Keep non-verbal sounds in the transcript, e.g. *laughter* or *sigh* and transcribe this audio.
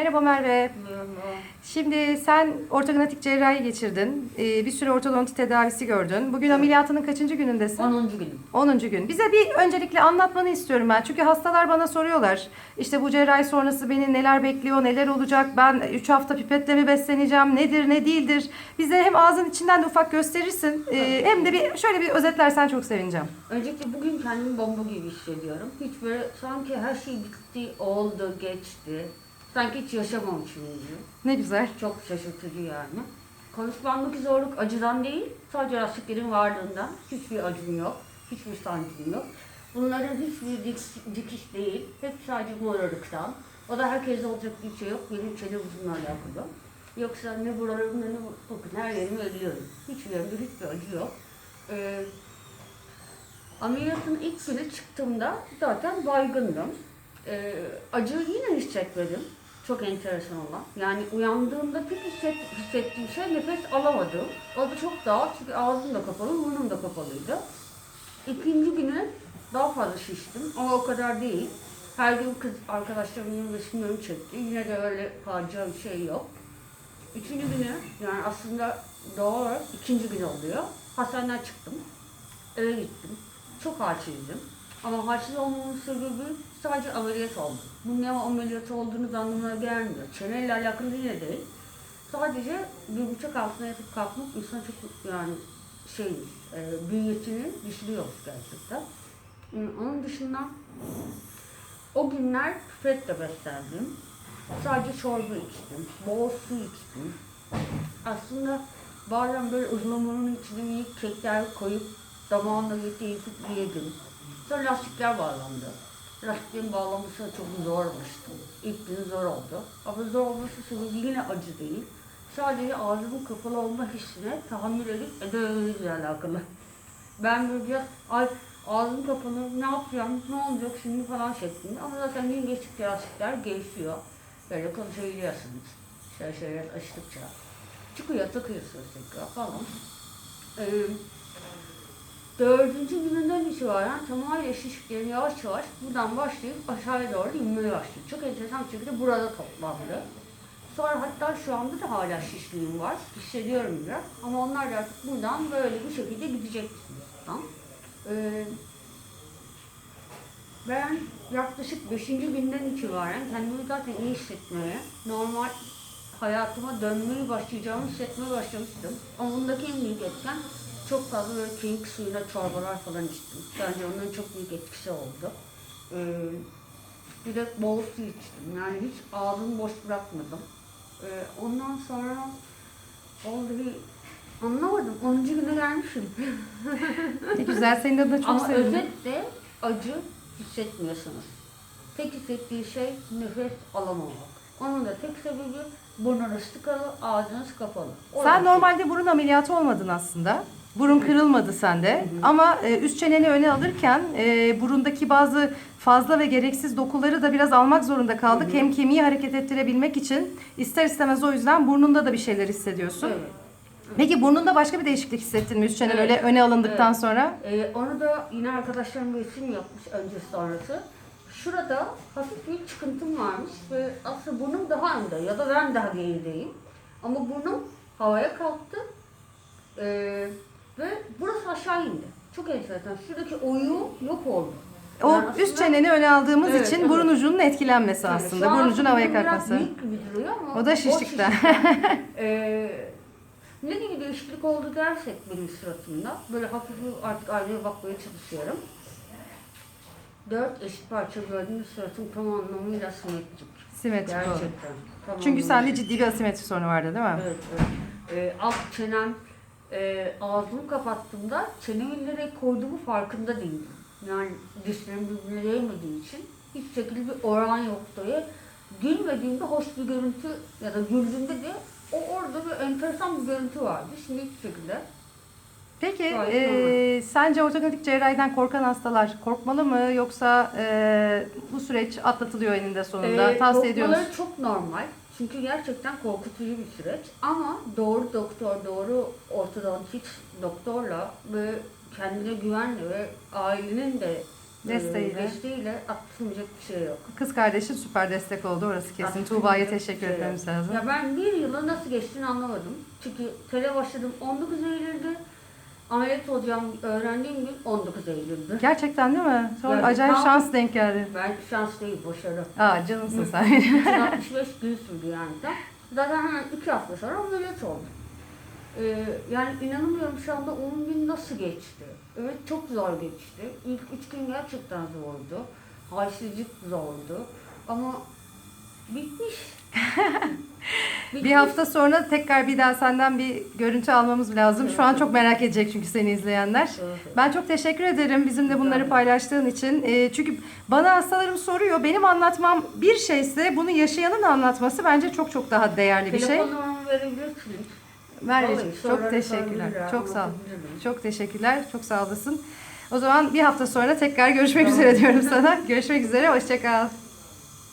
Merhaba Merve. Merhaba. Şimdi sen ortognatik cerrahi geçirdin. Ee, bir süre ortodonti tedavisi gördün. Bugün ameliyatının kaçıncı günündesin? 10. günüm. 10. gün. Bize bir öncelikle anlatmanı istiyorum ben. Çünkü hastalar bana soruyorlar. İşte bu cerrahi sonrası beni neler bekliyor, neler olacak? Ben 3 hafta pipetle mi besleneceğim? Nedir, ne değildir? Bize hem ağzın içinden de ufak gösterirsin. ee, hem de bir şöyle bir özetlersen çok sevineceğim. Öncelikle bugün kendimi bomba gibi hissediyorum. Hiç böyle sanki her şey bitti, oldu, geçti. Sanki hiç yaşamamışım gibi. Ne güzel. Çok şaşırtıcı yani. Konuşmamdaki zorluk acıdan değil, sadece lastiklerin varlığından. Hiçbir acım yok, hiçbir sancım yok. Bunların hiçbir dikiş, dikiş değil, hep sadece morarlıktan. O da herkeste olacak bir şey yok, benim çene uzunla alakalı. Yoksa ne buralarım ne bakın her yerimi ölüyorum. Hiçbir yerimde hiçbir acı yok. Ee, ameliyatın ilk günü çıktığımda zaten baygındım. Ee, acı yine hissetmedim. Çok enteresan olan. Yani uyandığımda tek hisset, hissettiğim şey nefes alamadım. O da çok daha çünkü ağzım da kapalı, burnum da kapalıydı. İkinci günü daha fazla şiştim ama o kadar değil. Her gün kız arkadaşlarımın resimlerimi çekti. Yine de öyle facia bir şey yok. Üçüncü günü yani aslında doğal ikinci gün oluyor. Hastaneden çıktım. Eve gittim. Çok halsizdim. Ama halsiz olmamın sebebi sadece ameliyat oldu. Bunun ne ameliyat olduğunu anlamına gelmiyor. Çeneyle alakalı yine değil. Sadece bir bıçak altına yatıp kalkmak insan çok yani şey, e, bünyesini düşürüyor gerçekten. Onun dışında o günler küfetle beslendim. Sadece çorba içtim, bol su içtim. Aslında bazen böyle ıhlamanın içine minik kekler koyup damağımla birlikte yıkıp yedim. Sonra lastikler bağlandı. Lastiklerin bağlanması çok zormuştu. İlk gün zor oldu. Ama zor olması sebebi yine acı değil. Sadece ağzımın kapalı olma hissine tahammül edip edemememizle alakalı. Ben böyle biraz ay ağzım kapalı ne yapacağım ne olacak şimdi falan şeklinde. Ama zaten gün geçtikçe lastikler gevşiyor. Böyle konuşabiliyorsunuz. Şöyle şöyle açtıkça. Çıkıyor takıyorsunuz tekrar falan. Ee, dördüncü gününden itibaren tamamıyla şişiklerim yavaş yavaş buradan başlayıp aşağıya doğru inmeye başlıyor. Çok enteresan bir şekilde burada toplandı. Sonra hatta şu anda da hala şişliğim var. Hissediyorum biraz. Ama onlar da artık buradan böyle bir şekilde gidecek buradan. Ee, ben yaklaşık 5. günden itibaren kendimi zaten iyi hissetmeye, normal hayatıma dönmeye başlayacağımı hissetmeye başlamıştım. Ama bundaki en büyük etken çok fazla böyle kemik suyuna çorbalar falan içtim. Bence onların çok büyük etkisi oldu. Ee, bir de bol su içtim. Yani hiç ağzımı boş bırakmadım. Ee, ondan sonra vallahi anlamadım. 10. güne gelmişim. Ne *laughs* güzel. Senin adına çok Ama sevindim. özetle acı hissetmiyorsunuz. Tek hissettiği şey nefes alamamak. Onun da tek sebebi burnunuz tıkalı, ağzınız kapalı. O Sen yüzden- normalde burun ameliyatı olmadın aslında. Burun kırılmadı sende. Ama e, üst çeneni öne alırken e, burundaki bazı fazla ve gereksiz dokuları da biraz almak zorunda kaldık. Hem kemiği hareket ettirebilmek için ister istemez o yüzden burnunda da bir şeyler hissediyorsun. Evet. Peki burnunda başka bir değişiklik hissettin mi üst çenen Evet. öyle öne alındıktan Evet. sonra? Ee, onu da yine arkadaşlarım resim yapmış öncesi sonrası. Şurada hafif bir çıkıntım varmış ve aslında burnum daha önde ya da ben daha gerideyim. Ama burnum havaya kalktı ee, ve burası aşağı indi. Çok enteresan. Şuradaki oyun yok oldu. O Yani üst çeneni öne aldığımız Evet, için evet. burun ucunun etkilenmesi Tabii, aslında. Burun ucun havaya kalkması. büyük gibi duruyor ama O da şişlikten. *laughs* Ee, ne gibi değişiklik oldu dersek benim suratımda. Böyle hafif artık aynaya bakmaya çalışıyorum. Dört eşit parça gördüğünüz suratım tam anlamıyla simetrik. Simetrik oldu. Gerçekten. tam Çünkü sende ciddi bir asimetri sorunu vardı değil mi? Evet, evet. Ee, alt çenem, e, ağzımı kapattığımda çenemi nereye koyduğumu farkında değildim. Yani dişlerim birbirine değmediği için hiç şekilde bir oran yoktu. Ve gülmediğimde hoş bir görüntü ya da güldüğümde de o orada bir enteresan bir görüntü vardı. Şimdi hiçbir şekilde. Peki e, sence ortopedik cerrahiden korkan hastalar korkmalı mı yoksa e, bu süreç atlatılıyor eninde sonunda? Ee, Tavsiye ediyor musun? korkmaları çok normal. Çünkü gerçekten korkutucu bir süreç. Ama doğru doktor, doğru ortodontist doktorla ve kendine güvenle ve ailenin de Desteğiyle. desteğiyle atılmayacak bir şey yok. Kız kardeşin süper destek oldu orası kesin. Tuğba'ya teşekkür şey etmemiz lazım. Ya ben bir yılı nasıl geçtiğini anlamadım. Çünkü tele başladım 19 Eylül'de. Ameliyat olacağım öğrendiğim gün 19 Eylül'dü. Gerçekten değil mi? Sonra Yani acayip tam- şans denk geldi. Ben şans değil, başarı. Aa canımsın sen. *laughs* 365 gün sürdü yani. da. Zaten hemen 2 hafta sonra ameliyat oldum. Ee, yani inanamıyorum şu anda 10 gün nasıl geçti. Evet çok zor geçti. İlk 3 gün gerçekten zordu. Halsizlik zordu. Ama bitmiş. *laughs* bir hafta sonra tekrar bir daha senden bir görüntü almamız lazım. Şu an çok merak edecek çünkü seni izleyenler. Ben çok teşekkür ederim bizimle bunları paylaştığın için. Ee, çünkü bana hastalarım soruyor. Benim anlatmam bir şeyse bunu yaşayanın anlatması bence çok çok daha değerli bir şey. Telefon numaramı verebilirsiniz. Merveciğim çok teşekkürler. Çok sağ ol. Çok teşekkürler. Çok sağ olasın. O zaman bir hafta sonra tekrar görüşmek üzere diyorum sana. Görüşmek üzere. Hoşçakal.